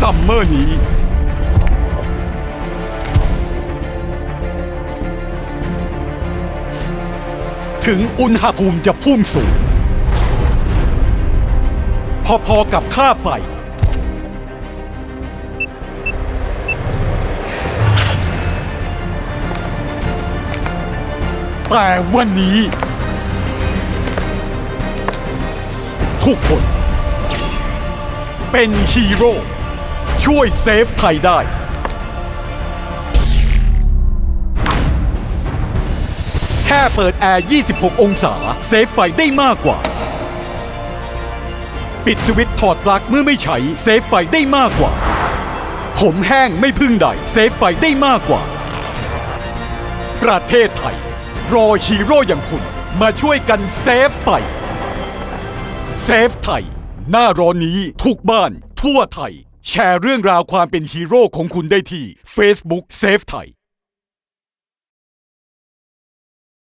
ซัมเมอร์นี้ ถึงอุณหภูมิจะพุ่งสูง พอๆกับค่าไฟ แต่วันนี้ ทุกคน เป็นฮีโร่ ช่วยเซฟไทยได้ แค่เปิดแอร์ 26 องศา เซฟไฟได้มากกว่า ปิดสวิตช์ถอดปลั๊กเมื่อไม่ใช้ เซฟไฟได้มากกว่า ผมแห้งไม่พึ่งใดเซฟไฟได้มากกว่า ประเทศไทย รอฮีโร่อย่างคุณ มาช่วยกันเซฟไฟ เซฟไทย หน้าร้อนนี้ทุกบ้านทั่วไทย แชร์เรื่องราวความเป็นฮีโร่ของคุณได้ที่ Facebook Safe ไทย